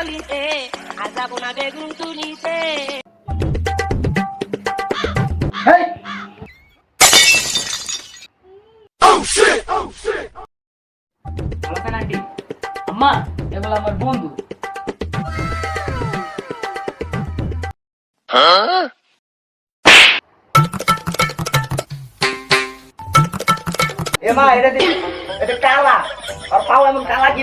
গলিতে আর যাবো না বেগুন তুলিতে হেই ভালো আছেন আন্টি আম্মা এগুলো আমার বন্ধু এ মা এটা দি এটা কালা আর পাও এমন কালা কি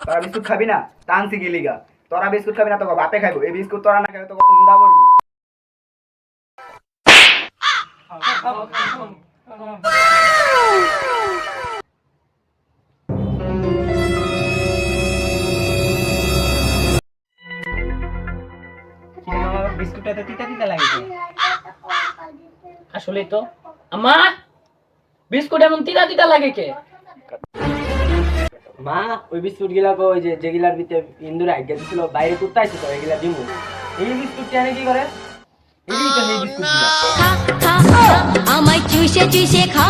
তোরা বিস্কুট খাবি না টানছি তোরা বিস্কুট খাবি না বাপে খাইবো এই বিস্কুট তোরা না উন্দা। তিতা তিতা লাগে আসলে তো আম্মা, বিস্কুট এমন তিতা তিতা লাগে কে মা, ওই বিস্কুট গিলা কই যে যেগুলার ভিতরে ইন্দুর আজ্ঞা দিছিল, বাইরে কুত্তাইছে তো এগুলা দিমু। এই বিস্কুট কেন কি করে? এই বিস্কুট আমায় চুষে চুষে খা।